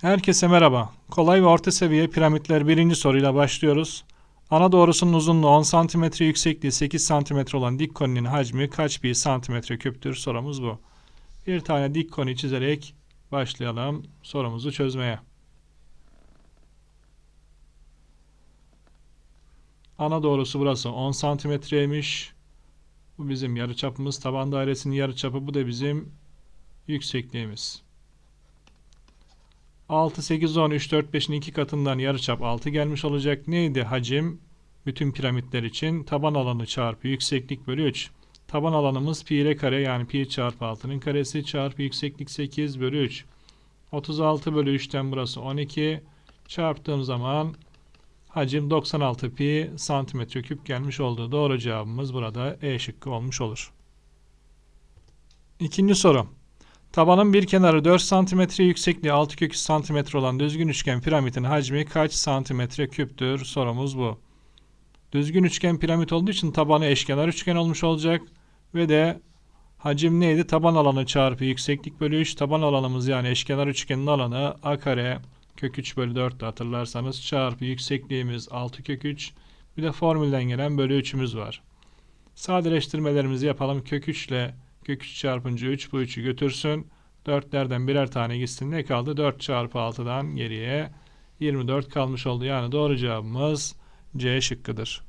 Herkese merhaba. Kolay ve orta seviye piramitler birinci soruyla başlıyoruz. Ana doğrusunun uzunluğu 10 cm, yüksekliği 8 cm olan dik koninin hacmi kaç pi santimetre küptür? Sorumuz bu. Bir tane dik koni çizerek başlayalım sorumuzu çözmeye. Ana doğrusu burası 10 santimetreymiş. Bu bizim yarıçapımız. Taban dairesinin yarıçapı. Bu da bizim yüksekliğimiz. 6, 8, 10, 3, 4, 5'in iki katından yarıçap 6 gelmiş olacak. Neydi hacim? Bütün piramitler için taban alanı çarpı yükseklik bölü 3. Taban alanımız pi r kare yani pi çarpı 6'nın karesi çarpı yükseklik 8 bölü 3. 36 bölü 3'ten burası 12. Çarptığım zaman hacim 96 pi santimetre küp gelmiş oldu. Doğru cevabımız burada E şıkkı olmuş olur. İkinci soru. Tabanın bir kenarı 4 cm, yüksekliği 6 kök 3 cm olan düzgün üçgen piramidin hacmi kaç santimetre küptür? Sorumuz bu. Düzgün üçgen piramit olduğu için tabanı eşkenar üçgen olmuş olacak ve de hacim neydi? Taban alanı çarpı yükseklik bölü 3. Taban alanımız yani eşkenar üçgenin alanı a kare kök 3 bölü 4 hatırlarsanız çarpı yüksekliğimiz 6 kök 3. Bir de formülden gelen bölü 3'ümüz var. Sadeleştirmelerimizi yapalım. Kök 3 ile Kök 3 çarpınca 3 bu 3'ü götürsün. 4'lerden birer tane gitsin. Ne kaldı? 4 çarpı 6'dan geriye 24 kalmış oldu. Yani doğru cevabımız C şıkkıdır.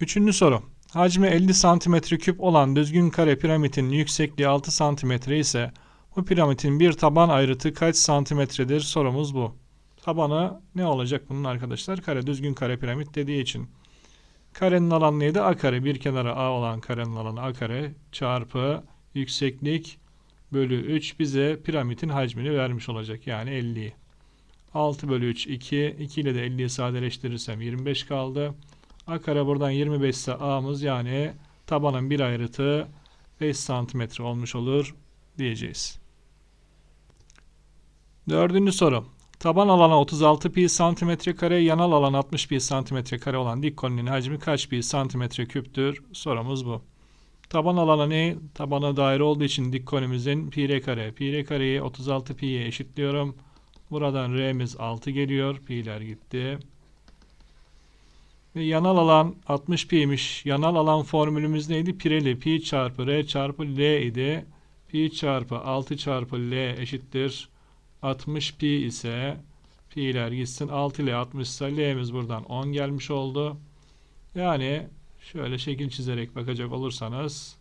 Üçüncü soru. Hacmi 50 cm küp olan düzgün kare piramidin yüksekliği 6 cm ise bu piramidin bir taban ayrıtı kaç santimetredir? Sorumuz bu. Tabanı ne olacak bunun arkadaşlar? Kare düzgün kare piramit dediği için. Karenin alanı neydi? A kare. Bir kenara A olan karenin alanı A kare çarpı yükseklik bölü 3 bize piramidin hacmini vermiş olacak. Yani 50'yi. 6 bölü 3 2. 2 ile de 50'yi sadeleştirirsem 25 kaldı. A kare buradan 25 ise A'mız yani tabanın bir ayrıtı 5 santimetre olmuş olur diyeceğiz. Dördüncü soru. Taban alanı 36 pi santimetre kare, yanal alan 60 pi santimetre kare olan dik koninin hacmi kaç pi santimetre küptür? Sorumuz bu. Taban alanı ne? Tabanı daire olduğu için dik konimizin pi r kare. Pi r kareyi 36 pi'ye eşitliyorum. Buradan r'miz 6 geliyor. Pi'ler gitti. Ve yanal alan 60 pi'ymiş. Yanal alan formülümüz neydi? Pireli. Pi çarpı r çarpı l idi. Pi çarpı 6 çarpı l eşittir 60 pi ise pi'ler gitsin 6 ile 60 ise l'miz buradan 10 gelmiş oldu. Yani şöyle şekil çizerek bakacak olursanız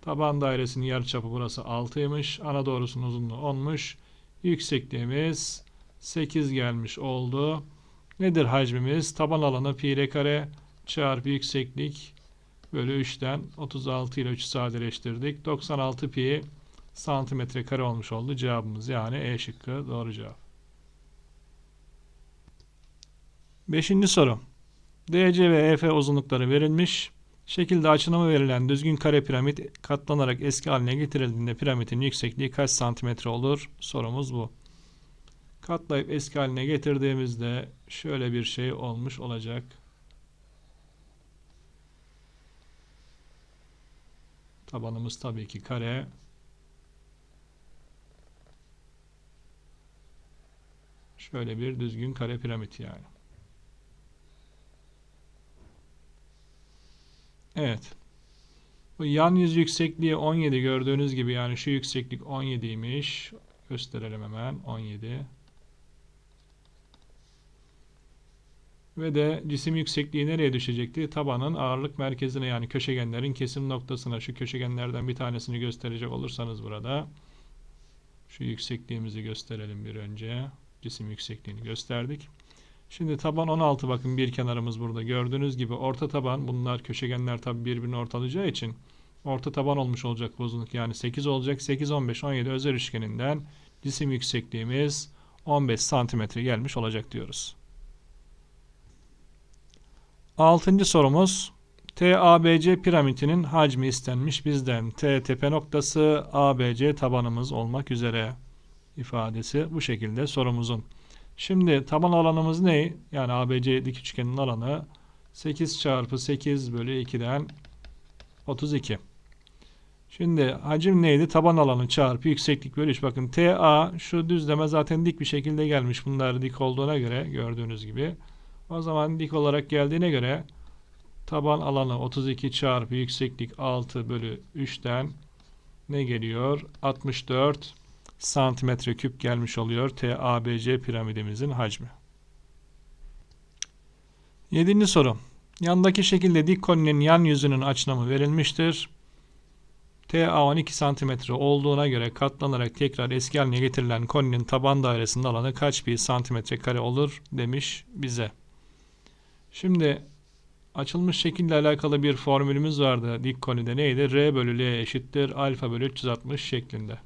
taban dairesinin yarıçapı burası 6'ymış. Ana doğrusunun uzunluğu 10'muş. Yüksekliğimiz 8 gelmiş oldu. Nedir hacmimiz? Taban alanı pi r kare çarpı yükseklik bölü 3'ten 36 ile 3'ü sadeleştirdik. 96 pi santimetre kare olmuş oldu cevabımız. Yani E şıkkı doğru cevap. Beşinci soru. DC ve EF uzunlukları verilmiş. Şekilde açınımı verilen düzgün kare piramit katlanarak eski haline getirildiğinde piramidin yüksekliği kaç santimetre olur? Sorumuz bu. Katlayıp eski haline getirdiğimizde şöyle bir şey olmuş olacak. Tabanımız tabii ki kare. Şöyle bir düzgün kare piramit yani. Evet. Bu yan yüz yüksekliği 17 gördüğünüz gibi yani şu yükseklik 17'ymiş. Gösterelim hemen 17. Ve de cisim yüksekliği nereye düşecekti? Tabanın ağırlık merkezine yani köşegenlerin kesim noktasına şu köşegenlerden bir tanesini gösterecek olursanız burada şu yüksekliğimizi gösterelim bir önce cisim yüksekliğini gösterdik. Şimdi taban 16 bakın bir kenarımız burada. Gördüğünüz gibi orta taban bunlar köşegenler tabi birbirini ortalayacağı için orta taban olmuş olacak uzunluk. Yani 8 olacak. 8, 15, 17 özel üçgeninden cisim yüksekliğimiz 15 santimetre gelmiş olacak diyoruz. Altıncı sorumuz TABC piramidinin hacmi istenmiş bizden. T tepe noktası ABC tabanımız olmak üzere ifadesi bu şekilde sorumuzun. Şimdi taban alanımız ne? Yani ABC dik üçgenin alanı 8 çarpı 8 bölü 2'den 32. Şimdi hacim neydi? Taban alanı çarpı yükseklik bölü 3. Bakın TA şu düzleme zaten dik bir şekilde gelmiş. Bunlar dik olduğuna göre gördüğünüz gibi. O zaman dik olarak geldiğine göre taban alanı 32 çarpı yükseklik 6 bölü 3'ten ne geliyor? 64 santimetre küp gelmiş oluyor TABC piramidimizin hacmi. Yedinci soru. Yandaki şekilde dik koninin yan yüzünün açılımı verilmiştir. TA 12 cm olduğuna göre katlanarak tekrar eski haline getirilen koninin taban dairesinin alanı kaç pi santimetre kare olur demiş bize. Şimdi açılmış şekille alakalı bir formülümüz vardı dik konide neydi? R bölü L eşittir alfa bölü 360 şeklinde.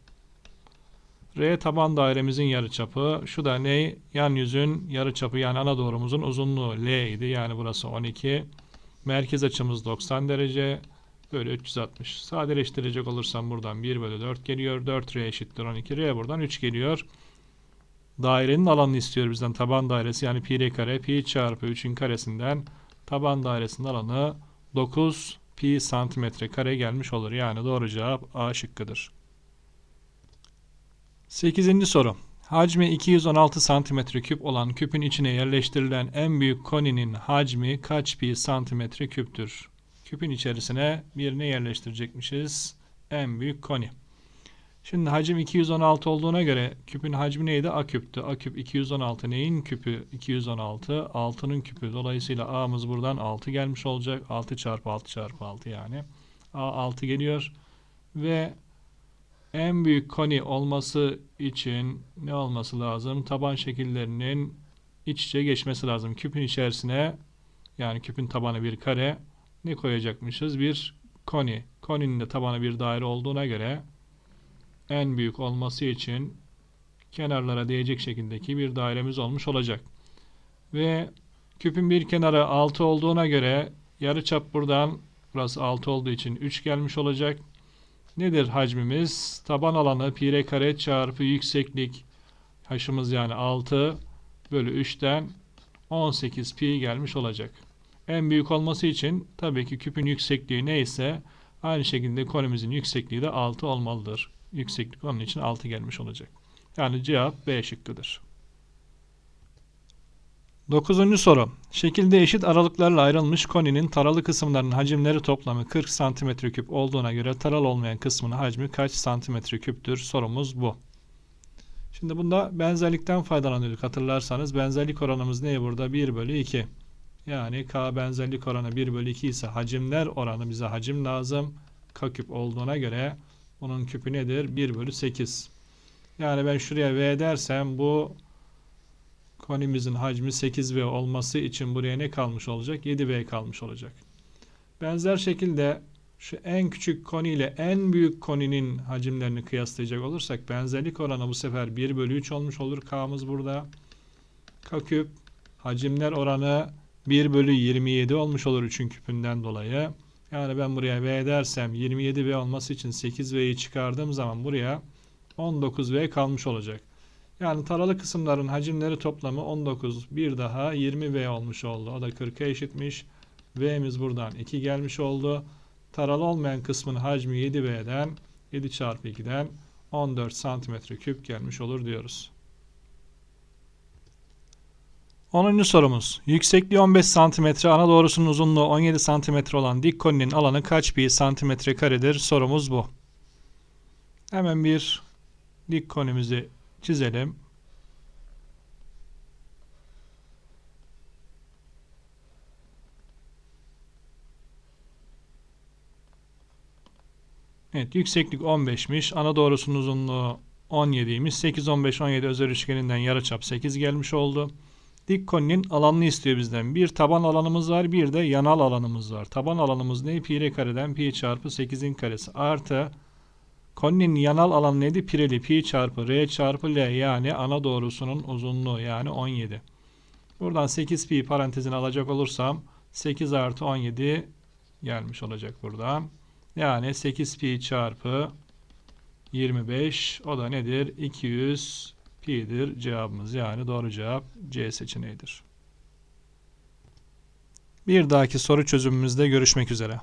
R taban dairemizin yarıçapı. Şu da ne? Yan yüzün yarıçapı yani ana doğrumuzun uzunluğu L idi. Yani burası 12. Merkez açımız 90 derece bölü 360. Sadeleştirecek olursam buradan 1 bölü 4 geliyor. 4R eşittir 12. R buradan 3 geliyor. Dairenin alanını istiyor bizden. Taban dairesi yani pi r kare. Pi çarpı 3'ün karesinden taban dairesinin alanı 9 pi santimetre kare gelmiş olur. Yani doğru cevap A şıkkıdır. 8. soru. Hacmi 216 santimetre küp olan küpün içine yerleştirilen en büyük koninin hacmi kaç pi santimetre küptür? Küpün içerisine birine yerleştirecekmişiz. En büyük koni. Şimdi hacim 216 olduğuna göre küpün hacmi neydi? A küptü. A küp 216 neyin küpü? 216 6'nın küpü. Dolayısıyla A'mız buradan 6 gelmiş olacak. 6 çarpı 6 çarpı 6 yani. A 6 geliyor. Ve en büyük koni olması için ne olması lazım? Taban şekillerinin iç içe geçmesi lazım. Küpün içerisine yani küpün tabanı bir kare ne koyacakmışız? Bir koni. Koninin de tabanı bir daire olduğuna göre en büyük olması için kenarlara değecek şekildeki bir dairemiz olmuş olacak. Ve küpün bir kenarı 6 olduğuna göre yarıçap buradan burası 6 olduğu için 3 gelmiş olacak. Nedir hacmimiz? Taban alanı pi r kare çarpı yükseklik haşımız yani 6 bölü 3'ten 18 pi gelmiş olacak. En büyük olması için tabii ki küpün yüksekliği neyse aynı şekilde konumuzun yüksekliği de 6 olmalıdır. Yükseklik onun için 6 gelmiş olacak. Yani cevap B şıkkıdır. Dokuzuncu soru. Şekilde eşit aralıklarla ayrılmış koninin taralı kısımlarının hacimleri toplamı 40 cm küp olduğuna göre taral olmayan kısmının hacmi kaç santimetre küptür? Sorumuz bu. Şimdi bunda benzerlikten faydalanıyorduk. Hatırlarsanız benzerlik oranımız ne burada? 1 bölü 2. Yani K benzerlik oranı 1 bölü 2 ise hacimler oranı bize hacim lazım. K küp olduğuna göre bunun küpü nedir? 1 bölü 8. Yani ben şuraya V dersem bu konimizin hacmi 8V olması için buraya ne kalmış olacak? 7V kalmış olacak. Benzer şekilde şu en küçük koni ile en büyük koninin hacimlerini kıyaslayacak olursak benzerlik oranı bu sefer 1 bölü 3 olmuş olur. K'mız burada. K küp hacimler oranı 1 bölü 27 olmuş olur 3'ün küpünden dolayı. Yani ben buraya V dersem 27V olması için 8V'yi çıkardığım zaman buraya 19V kalmış olacak. Yani taralı kısımların hacimleri toplamı 19. Bir daha 20V olmuş oldu. O da 40'a eşitmiş. V'miz buradan 2 gelmiş oldu. Taralı olmayan kısmın hacmi 7V'den 7 çarpı 2'den 14 santimetre küp gelmiş olur diyoruz. 10. sorumuz. Yüksekliği 15 cm, ana doğrusunun uzunluğu 17 cm olan dik koninin alanı kaç pi santimetre karedir? Sorumuz bu. Hemen bir dik konimizi çizelim. Evet, yükseklik 15'miş. Ana doğrusunun uzunluğu 17'ymiş. 8, 15, 17 özel üçgeninden yarıçap 8 gelmiş oldu. Dik koninin alanını istiyor bizden. Bir taban alanımız var, bir de yanal alanımız var. Taban alanımız ne? Pi r kareden pi çarpı 8'in karesi artı koninin yanal alanı neydi? Pireli pi çarpı r çarpı l yani ana doğrusunun uzunluğu yani 17. Buradan 8 pi parantezini alacak olursam 8 artı 17 gelmiş olacak buradan. Yani 8 pi çarpı 25 o da nedir? 200 pi'dir cevabımız. Yani doğru cevap C seçeneğidir. Bir dahaki soru çözümümüzde görüşmek üzere.